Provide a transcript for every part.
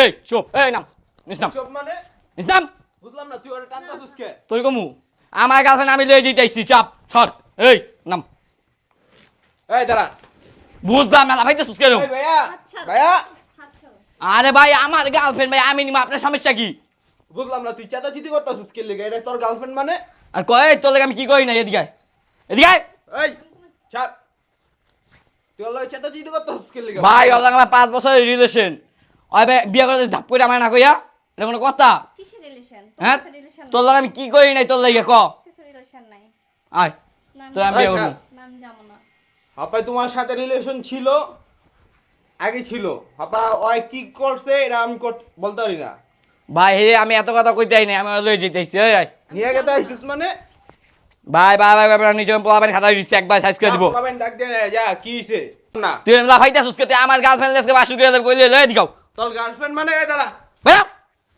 এই চুপ! এই নাম! নিসনাম চুপ মানে? নিসনাম বুঝলাম না তুই ওরা টানতাছিস কে? তোর কমু! আমার গার্লফ্রেন্ড আমি লয়ে যেতেছি চাপ! ছট এই নাম! এই দাঁড়া। বুঝলাম না ভাই তো কেন? এই ভাইয়া! আচ্ছা। ভাইয়া! আচ্ছা আরে ভাই আমার গার্লফ্রেন্ড ভাই আমি নিব আপনার সমস্যা কি? বুঝলাম না তুই চেতাচিতি করতাছিস কে লেগে? এটা তোর গার্লফ্রেন্ড মানে? আর কয় তোর লাগে আমি কি করি না এদিকে এদিকে। এই ছাড়। তুই ওর লগে চেতাচিতি করতাছিস কে লেগে? ভাই লাগে আমার পাঁচ বছরের রিলেশন ওই ভাই বিয়ে করে ধাপ করে আমার না কইয়া এটা কোনো কথা? কিসের রিলেশন হ্যাঁ? তোর লাগে আমি কি করি নাই তোর লাগে ক? কিসের রিলেশন নাই? আয় তোর আমি বিয়ে। করব। তোমার সাথে রিলেশন ছিল? আগে ছিল। হাপা ওই কি করছে এটা আমি বলতে পারি না। ভাই হে আমি এত কথা কইতে আই নাই আমি ওর লয়ে যেতেছি এই আয়। নিয়ে গেতে আসছিস মানে? ভাই ভাই ভাই ভাই নিজে পোলাবেন খাতা দিচ্ছি একবার সাইজ করে দিব। বাবাইন ডাক দে না যা কি হইছে? না। তুই আসুস কে আমার গার্লফ্রেন্ড আজকে বাসু করে দেব কইলে লয়ে দিগাও। তোর গার্লফ্রেন্ড মানে এই দাঁড়া। বেরা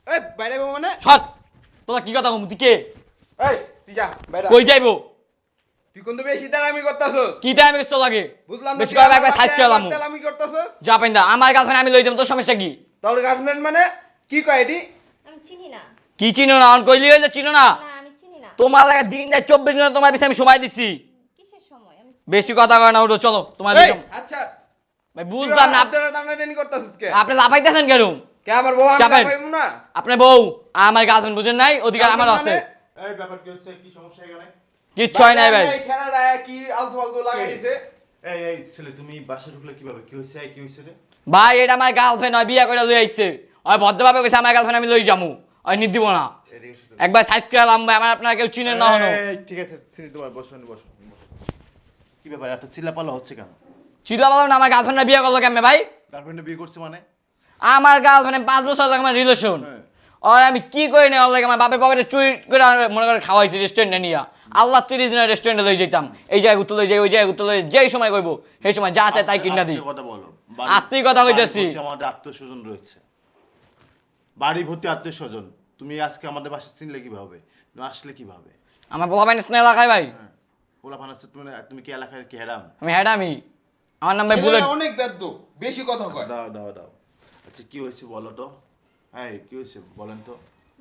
এই বাইরে যাব মানে? ছট তোরা কি কথা কম তুই কে? এই তুই যা বাইরে কই যাইবো? তুই কিন্তু বেশি দাঁড়ামি করতাছস। কি টাইম বেস্ট লাগে বুঝলাম না বেশি করে আমার একবার সাইজ করলাম করতাছস? যা পাইন্দা আমার গার্লফ্রেন্ড আমি লই যাম তোর সমস্যা কি? তোর গার্লফ্রেন্ড মানে? কি কয় এটি? আমি চিনি না। কি চিনো না? অন কইলি হইলে চিনো না? না আমি চিনি না। তোমার লাগে দিন দেয় চব্বিশ ঘণ্টা তোমার পিছনে আমি সময় দিচ্ছি। কিসের সময়? আমি বেশি কথা কয় না উঠো চলো তোমার দিকে- আচ্ছা। ভাই বুঝলাম না আপ- আপনারা দাঁড়ানি করতাছস কে? আপনি লাফাইতেছেন কেন? কে আমার বউ আমি। না? আপনার বউ আমার গার্লফ্রেন্ড বুঝেন নাই ওদিকে আমার আছে। মানে? এই ব্যাপার কি হচ্ছে? কি সমস্যা এখানে? কিচ্ছু হয় নাই ভাই। এই ছেলেটা কি আলতু ফালতু লাগাই দিছে। এই এই ছেলে তুমি বাসা ঢুকলে কীভাবে? কি এই কি হয়েছে রে? ভাই এটা আমার গার্লফ্রেন্ড হয় বিয়ে করে লই আইছে। ওই ভদ্রভাবে কইছে আমার গার্লফ্রেন্ড আমি লই যামু। ওই নিদ দিব না। একবার সাইজ করে আলাম ভাই আমার আপনারা কেউ চিনেন না হনো এই, ঠিক আছে চিনি তোমার বসো নি, বসো নি, বসো। কি ব্যাপার এত চিল্লাপালা হচ্ছে কেন? চিল্লা বললাম না আমার গার্লফ্রেন্ড বিয়ে করল কেমনে ভাই? গার্লফ্রেন্ডে বিয়ে করছে মানে? আমার গার্লফ্রেন্ড পাঁচ বছর লাগে আমার রিলেশন হ্যাঁ। ওই আমি কি করি না ওর আমার বাপের পকেটে চুরি করে মনে করে খাওয়াইছি রেস্টুরেন্টে নিয়া। আল্লাহ তিরিশ দিনের রেস্টুরেন্টে লই যেতাম এই জায়গায় ঘুরতে লই যাই ওই জায়গায় ঘুরতে লই যেই সময় কইবো সেই সময় যা চাই তাই কিনা দিই। কথা বলো। আস্তেই কথা কইতেছি। আমাদের আত্মীয় স্বজন রয়েছে। বাড়ি ভর্তি আত্মীয় স্বজন তুমি আজকে আমাদের বাসা চিনলে কীভাবে? আসলে কীভাবে? আমার পোলা পাইনি স্নেহ এলাকায় ভাই। হ্যাঁ। ওলা বানাচ্ছে তুমি তুমি কি এলাকার কি হেরাম আমি হ্যাঁ আমি আমার নাম ভাই বুলেট অনেক বেদ্য বেশি কথা কয়। দাও দাও দাও। আচ্ছা কি হয়েছে বলো তো? হ্যাঁ কি হয়েছে বলেন তো?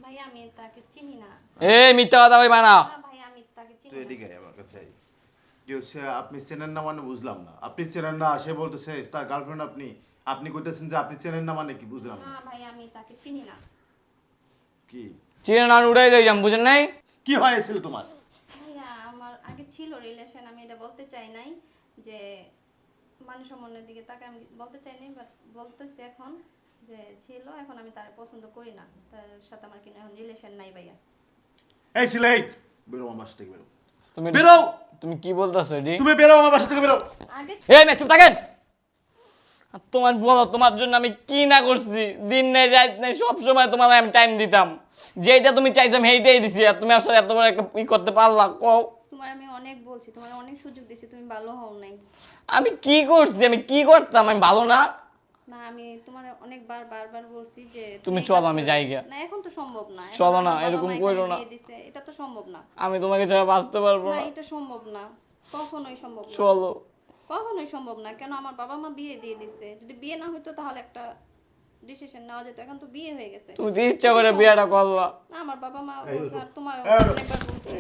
ভাই আমি তাকে চিনি না। এই মিথ্যা কথা কইবা না। না ভাই আমি তাকে চিনি তুই এদিকে আয় আমার কাছে আয়। কি হচ্ছে আপনি চেনেন না মানে বুঝলাম না। আপনি চেনেন না সে বলতেছে তার গার্লফ্রেন্ড আপনি আপনি কইতেছেন যে আপনি চেনেন না মানে কি বুঝলাম না। ভাই আমি তাকে চিনি না। কি? চিনে না উড়াই দিই যাম বুঝেন নাই? কি হয়েছিল তোমার? আমার আগে ছিল রিলেশন আমি এটা বলতে চাই নাই যে মানুষ মনের দিকে তাকে আমি বলতে চাই নাই বাট বলতেছি এখন যে ছিল এখন আমি তার পছন্দ করি না। তার সাথে আমার কিন্তু এখন রিলেশন নাই ভাইয়া। এই ছেলে এই! বেরো আমার বাসা থেকে বেরো। তুমি বেরো! তুমি কি বলতেছো জি তুমি বেরো আমার বাসা থেকে বেরো! আগে এই মে চুপ থাকেন! তোমার বলো তোমার জন্য আমি কি না করছি? দিন নেই রাত নেই সব সময় তোমার আমি টাইম দিতাম। যেটা তুমি চাইছো আমি সেইটাই দিছি আর তুমি আসলে এত বড় একটা ই করতে পারলা কও। তোমার আমি অনেক বলছি তোমার অনেক সুযোগ দিছি তুমি ভালো হও নাই। আমি কি করছি? আমি কি করতাম? আমি ভালো না? না আমি তোমার অনেকবার বারবার বলছি যে তুমি চলো, আমি যাই গিয়া। না এখন তো সম্ভব না। চলো না, আমার বাবা এরকম মা কইরো না। এটা তো সম্ভব না। আমি তোমাকে ছাড়া বাঁচতে পারব না না। এটা সম্ভব না। কখনোই সম্ভব না। চলো। কখনোই সম্ভব না কেন আমার বাবা মা বিয়ে দিয়ে দিছে। যদি বিয়ে না হতো তাহলে একটা ডিসিশন নেওয়া যেত এখন তো বিয়ে হয়ে গেছে। তুমি তো ইচ্ছা করে বিয়েটা করলা। আমার বাবা মা তোমার অনেকবার বলছে।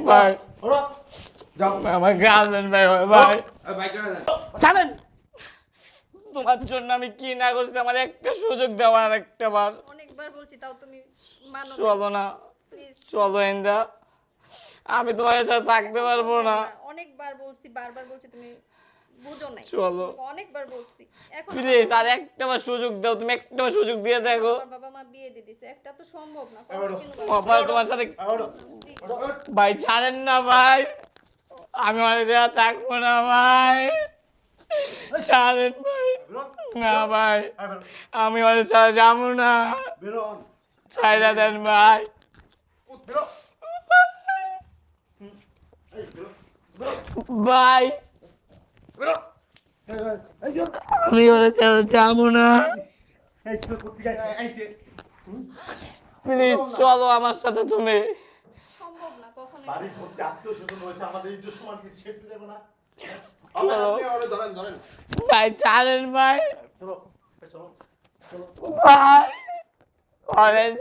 যাও। আমার গার্লফ্রেন্ড ভাই ভাই। জানেন তোমার জন্য আমি কি না করছি আমার একটা সুযোগ দেওয়ার একটা বার। অনেকবার বলছি তাও তুমি মানো। চলো না চলো এন্দা আমি তোমার সাথে থাকতে পারব না। অনেকবার বলছি বারবার বলছি তুমি বুঝো নাই। চলো। অনেকবার বলছি। এখন প্লিজ আর একটা বার সুযোগ দাও তুমি একটা বার সুযোগ দিয়ে দেখো। বাবা মা বিয়ে দিয়ে দিছে একটা তো সম্ভব না বাবা তোমার সাথে ভাই ছাড়েন না ভাই। আমি জায়গা থাকব না ভাই ভাই না ভাই আমি সাথে যাব না ছাইরা দেন ভাই ভাই। আমি সাথে যাব না প্লিজ চলো আমার সাথে তুমি বাড়ির প্রতি আত্মীয় স্বজন রয়েছে আমাদের ইজ্জত সমান কি সে যাবে না? ভাই চালেন ভাই। চলো চলো ভাই অনেক